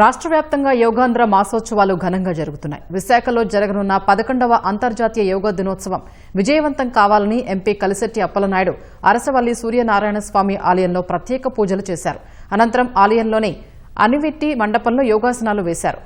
రాష్ట్ర వ్యాప్తంగా యోగాంధ్ర మాసోత్సవాలు ఘనంగా జరుగుతున్నాయి. విశాఖలో జరగనున్న పదకొండవ అంతర్జాతీయ యోగా దినోత్సవం విజయవంతం కావాలని ఎంపీ కలిశెట్టి అప్పలనాయుడు అరసవల్లి సూర్యనారాయణ స్వామి ఆలయంలో ప్రత్యేక పూజలు చేశారు. అనంతరం ఆలయంలోని అనివెట్టి మండపంలో యోగాసనాలు వేశారు.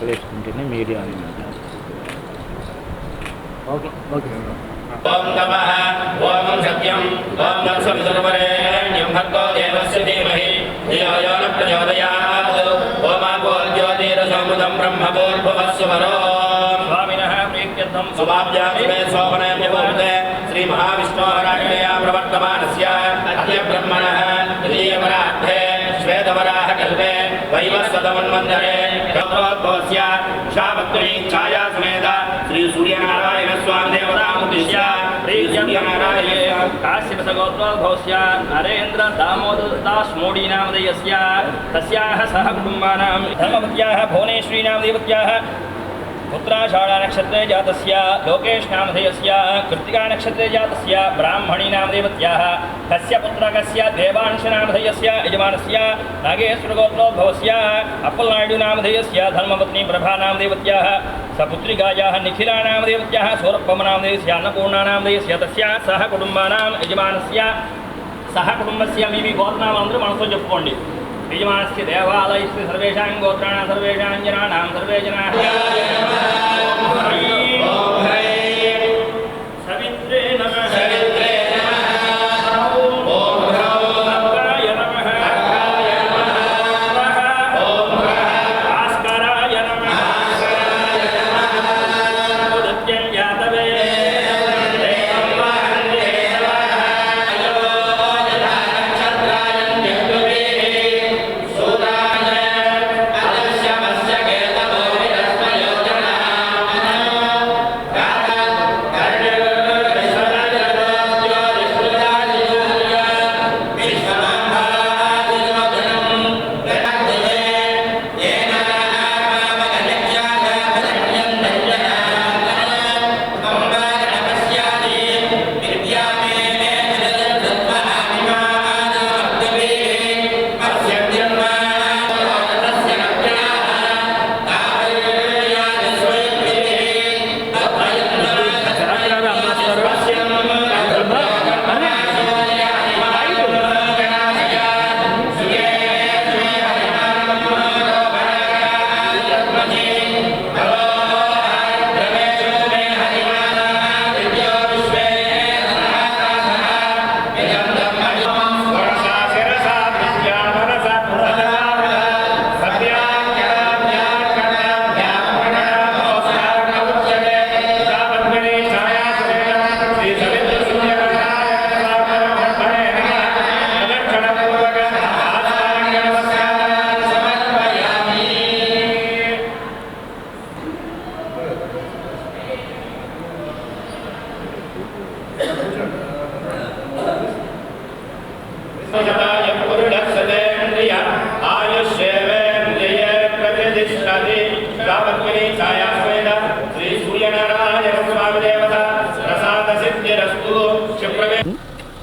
అలా కేకలేసుకుంటేనే మీడియా అనమాట ఓకే ఓకే ఓం నమః ఓం సత్యం ఓం నత్సవితుర్వరేణ్యం భర్గో దేవస్య ధీమహి ధియో యో న ప్రచోదయాత్ ఓమాపో జ్యోతిరసముదం బ్రహ్మభూర్భువస్సువరో స్వామినః ప్రీత్యర్థం సుభాభ్యామి మే శోభనయ భూతే శ్రీ మహావిష్ణోరాజ్ఞయా ప్రవర్తమానస్య అద్య బ్రహ్మణः ద్వితీయవరార్థే श्वेतवराहकल्पे वैवस्वतमन्वन्तरे गौतवद्भवस्य शाभक्तुरी छाया समेत श्रीसूर्यनारायणस्वामिदेवतामुद्दिश्य काश्यपसगोत्रोद्भवस्य नरेन्द्र दामोदरदास् मोडी नामधेयस्य तस्याः सह कुटुम्बानां धर्मपत्याः भुवनेश्वरीनां देवत्याः पुत्राषाढानक्षत्रे जातस्य लोकेश नामधेयस्य कृत्तिकानक्षत्रे जातस्य ब्राह्मणी नामदेवत्याः तस्य पुत्रकस्य देवांश नामधेयस्य यजमानस्य नागेश्वरगोत्रोद्भवस्य अप्पलनायुडु नामधेयस्य धर्मपत्नी प्रभा नामदेवत्याः सपुत्रिकायाः निखिला नामदेवत्याः सौरभम नामदेवस्य अन्नपूर्णा नामदेवस्य तस्याः सह कुटुम्बानां यजमानस्य సహ కుటుంబస్య మీ మీ గోత్రాలు అందరూ మనసులో చెప్పుకోండి యజమానస్య దేవాలయస్య సర్వేషాం గోత్రాణం సర్వేషాం జనానాం సర్వే జనా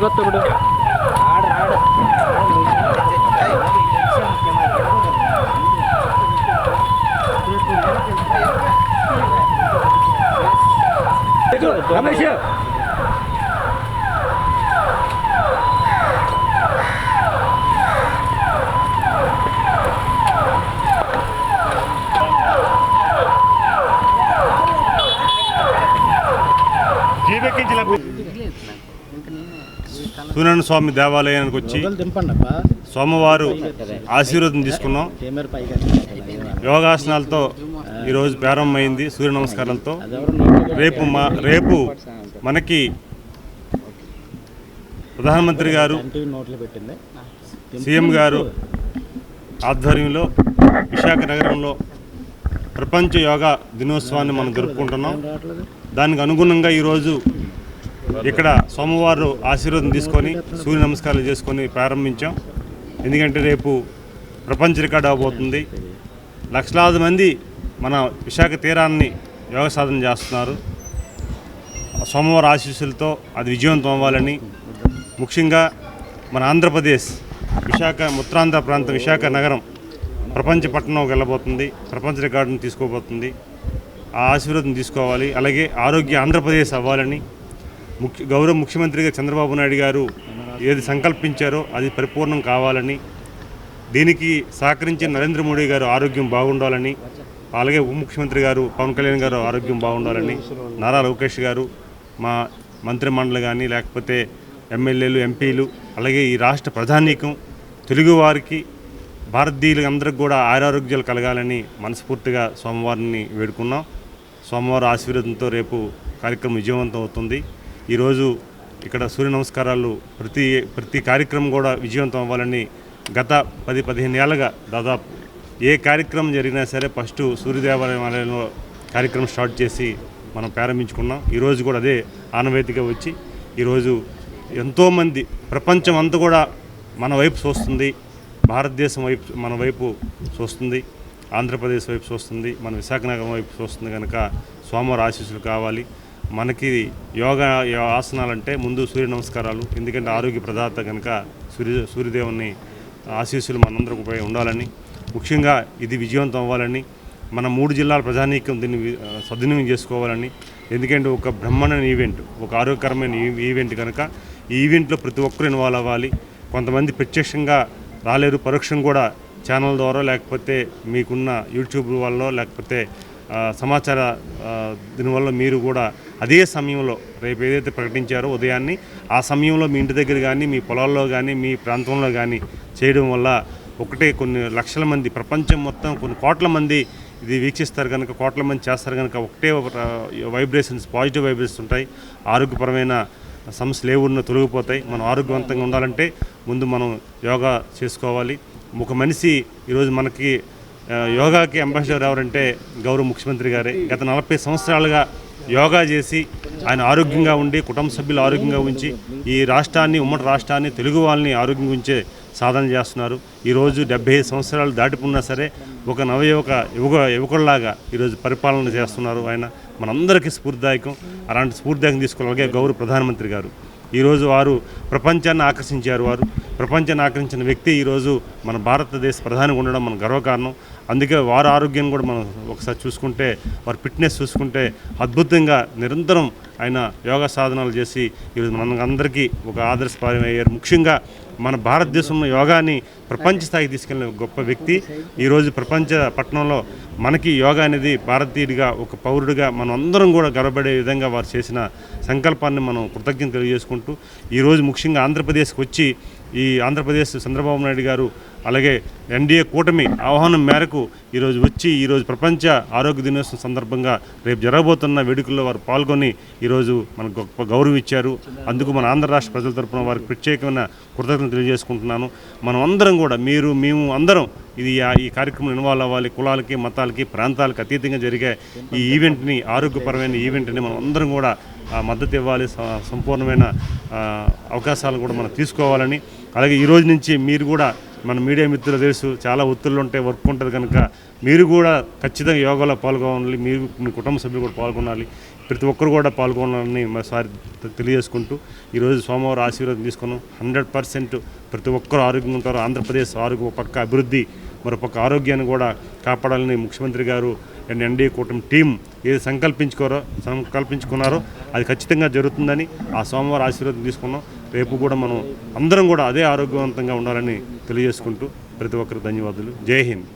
ಗೊತ್ತು ಬಿಡು ಆಡ್ರಿ ಆಡು ರಮೇಶ సూర్యనారాయణ స్వామి దేవాలయానికి వచ్చి సోమవారు ఆశీర్వాదం తీసుకున్నాం. యోగాసనాలతో ఈరోజు ప్రారంభమైంది సూర్య నమస్కారాలతో నోట్లో రేపు మా రేపు మనకి ప్రధానమంత్రి గారు టీవీ నోట్లో పెట్టింది. సీఎం గారు ఆధ్వర్యంలో విశాఖ నగరంలో ప్రపంచ యోగా దినోత్సవాన్ని మనం జరుపుకుంటున్నాం. దానికి అనుగుణంగా ఈరోజు ఇక్కడ సోమవారం ఆశీర్వాదం తీసుకొని సూర్య నమస్కారాలు చేసుకొని ప్రారంభించాం. ఎందుకంటే రేపు ప్రపంచ రికార్డు అవబోతుంది. లక్షలాది మంది మన విశాఖ తీరాన్ని యోగ సాధన చేస్తున్నారు. సోమవారం ఆశీస్సులతో అది విజయవంతం అవ్వాలని ముఖ్యంగా మన ఆంధ్రప్రదేశ్ విశాఖ ఉత్తరాంధ్ర ప్రాంతం విశాఖ నగరం ప్రపంచ పట్టణం వెళ్ళబోతుంది. ప్రపంచ రికార్డును తీసుకోబోతుంది. ఆ ఆశీర్వాదం తీసుకోవాలి. అలాగే ఆరోగ్య ఆంధ్రప్రదేశ్ అవ్వాలని ముఖ్య గౌరవ ముఖ్యమంత్రిగా చంద్రబాబు నాయుడు గారు ఏది సంకల్పించారో అది పరిపూర్ణం కావాలని దీనికి సహకరించిన నరేంద్ర మోడీ గారు ఆరోగ్యం బాగుండాలని అలాగే ఉప ముఖ్యమంత్రి గారు పవన్ కళ్యాణ్ గారు ఆరోగ్యం బాగుండాలని నారా లోకేష్ గారు మా మంత్రి మండలి కానీ లేకపోతే ఎమ్మెల్యేలు ఎంపీలు అలాగే ఈ రాష్ట్ర ప్రధానికం తెలుగువారికి భారతీయులు అందరికి కూడా ఆరోగ్యాలు కలగాలని మనస్ఫూర్తిగా సోమవారాన్ని వేడుకున్నాం. సోమవారం ఆశీర్వాదంతో రేపు కార్యక్రమం విజయవంతం అవుతుంది. ఈరోజు ఇక్కడ సూర్య నమస్కారాలు ప్రతి ప్రతి కార్యక్రమం కూడా విజయవంతం అవ్వాలని గత పది పదిహేను ఏళ్ళగా దాదాపు ఏ కార్యక్రమం జరిగినా సరే ఫస్ట్ సూర్యదేవాలయంలో కార్యక్రమం స్టార్ట్ చేసి మనం ప్రారంభించుకున్నాం. ఈరోజు కూడా అదే ఆనవేతిగా వచ్చి ఈరోజు ఎంతోమంది ప్రపంచం అంతా కూడా మన వైపు చూస్తుంది. భారతదేశం వైపు మన వైపు చూస్తుంది. ఆంధ్రప్రదేశ్ వైపు చూస్తుంది. మన విశాఖనగరం వైపు చూస్తుంది కనుక స్వామివారి ఆశీస్సులు కావాలి. మనకి యోగా ఆసనాలు ఆసనాలంటే ముందు సూర్య నమస్కారాలు ఎందుకంటే ఆరోగ్య ప్రదాత కనుక సూర్య సూర్యదేవుని ఆశీస్సులు మనందరిపై ఉండాలని ముఖ్యంగా ఇది విజయవంతం అవ్వాలని మన మూడు జిల్లాల ప్రజానీకం దీన్ని సద్వినియోగం చేసుకోవాలని ఎందుకంటే ఒక బ్రహ్మాండమైన ఈవెంట్ ఒక ఆరోగ్యకరమైన ఈవెంట్ కనుక ఈ ఈవెంట్లో ప్రతి ఒక్కరు ఇన్వాల్వ్ అవ్వాలి. కొంతమంది ప్రత్యక్షంగా రాలేరు పరోక్షం కూడా ఛానల్ ద్వారా లేకపోతే మీకున్న యూట్యూబ్ వల్ల లేకపోతే సమాచార దీనివల్ల మీరు కూడా అదే సమయంలో రేపు ఏదైతే ప్రకటించారో ఉదయాన్ని ఆ సమయంలో మీ ఇంటి దగ్గర కానీ మీ పొలాల్లో కానీ మీ ప్రాంతంలో కానీ చేయడం వల్ల ఒకటే కొన్ని లక్షల మంది ప్రపంచం మొత్తం కొన్ని కోట్ల మంది ఇది వీక్షిస్తారు కనుక కోట్ల మంది చేస్తారు కనుక ఒకటే ఒక వైబ్రేషన్స్ పాజిటివ్ వైబ్రేషన్స్ ఉంటాయి. ఆరోగ్యపరమైన సమస్యలు ఏవున్నా ఉన్న తొలగిపోతాయి. మనం ఆరోగ్యవంతంగా ఉండాలంటే ముందు మనం యోగా చేసుకోవాలి. ఒక మనిషి ఈరోజు మనకి యోగాకి అంబాసిడర్ ఎవరంటే గౌరవ ముఖ్యమంత్రి గారే. గత నలభై సంవత్సరాలుగా యోగా చేసి ఆయన ఆరోగ్యంగా ఉండి కుటుంబ సభ్యులు ఆరోగ్యంగా ఉంచి ఈ రాష్ట్రాన్ని ఉమ్మడి రాష్ట్రాన్ని తెలుగు వాళ్ళని ఆరోగ్యంగా ఉంచే సాధన చేస్తున్నారు. ఈరోజు డెబ్బై ఐదు సంవత్సరాలు దాటిపున్నా సరే ఒక నవయువక యువక యువకుల్లాగా ఈరోజు పరిపాలన చేస్తున్నారు ఆయన. మనందరికీ స్ఫూర్తిదాయకం. అలాంటి స్ఫూర్తిదాయకం తీసుకోవాలి. గౌరవ ప్రధానమంత్రి గారు. ఈరోజు వారు ప్రపంచాన్ని ఆకర్షించారు వారు. ప్రపంచాన్ని ఆకర్షించిన వ్యక్తి ఈరోజు మన భారతదేశ ప్రధానిగా ఉండడం మన గర్వకారణం. అందుకే వారి ఆరోగ్యం కూడా మనం ఒకసారి చూసుకుంటే వారి ఫిట్నెస్ చూసుకుంటే అద్భుతంగా నిరంతరం ఆయన యోగా సాధనాలు చేసి ఈరోజు మనందరికీ ఒక ఆదర్శపారం అయ్యారు ముఖ్యంగా మన భారతదేశంలో యోగాని ప్రపంచ స్థాయికి తీసుకెళ్ళిన గొప్ప వ్యక్తి. ఈరోజు ప్రపంచ పట్టణంలో మనకి యోగా అనేది భారతీయుడిగా ఒక పౌరుడిగా మనం అందరం కూడా గర్వపడే విధంగా వారు చేసిన సంకల్పాన్ని మనం కృతజ్ఞత తెలియజేసుకుంటూ ఈరోజు ముఖ్యంగా ఆంధ్రప్రదేశ్కి వచ్చి ఈ ఆంధ్రప్రదేశ్ చంద్రబాబు నాయుడు గారు అలాగే ఎన్డీఏ కూటమి ఆహ్వానం మేరకు ఈరోజు వచ్చి ఈరోజు ప్రపంచ ఆరోగ్య దినోత్సవం సందర్భంగా రేపు జరగబోతున్న వేడుకల్లో వారు పాల్గొని ఈరోజు మనకు గొప్ప గౌరవం ఇచ్చారు అందుకు మన ఆంధ్ర రాష్ట్ర ప్రజల తరఫున వారికి ప్రత్యేకమైన కృతజ్ఞతలు తెలియజేసుకుంటున్నాను. మనం అందరం కూడా మీరు మేము అందరం ఇది ఆ- ఈ కార్యక్రమం ఇన్వాల్వ్ అవ్వాలి. కులాలకి మతాలకి ప్రాంతాలకు అతీతంగా జరిగే ఈ ఈవెంట్ని ఆరోగ్యపరమైన ఈవెంట్ని మనం అందరం కూడా మద్దతు ఇవ్వాలి. స- సంపూర్ణమైన అవకాశాలు కూడా మనం తీసుకోవాలని. అలాగే ఈ రోజు నుంచి మీరు కూడా మన మీడియా మిత్రులు తెలుసు చాలా ఒత్తిళ్ళు ఉంటాయి వర్క్ ఉంటుంది కనుక మీరు కూడా ఖచ్చితంగా యోగాలో పాల్గొనాలి మీరు మీ కుటుంబ సభ్యులు కూడా పాల్గొనాలి. ప్రతి ఒక్కరు కూడా పాల్గొనాలని మరోసారి తెలియజేసుకుంటూ ఈరోజు సోమవారం ఆశీర్వాదం తీసుకున్నాం. హండ్రెడ్ పర్సెంట్ ప్రతి ఒక్కరు ఆరోగ్యంగా ఉంటారు. ఆంధ్రప్రదేశ్ ఆరోగ్య ఒక పక్క అభివృద్ధి మరొక ఆరోగ్యాన్ని కూడా కాపాడాలని ముఖ్యమంత్రి గారు అండ్ ఎన్డీఏ కూటమి టీం ఏది సంకల్పించుకోరో సంకల్పించుకున్నారో అది ఖచ్చితంగా జరుగుతుందని ఆ సోమవారం ఆశీర్వాదం తీసుకున్నాం. రేపు కూడా మనం అందరం కూడా అదే ఆరోగ్యవంతంగా ఉండాలని తెలియజేసుకుంటూ ప్రతి ఒక్కరికి ధన్యవాదాలు. జై హింద్.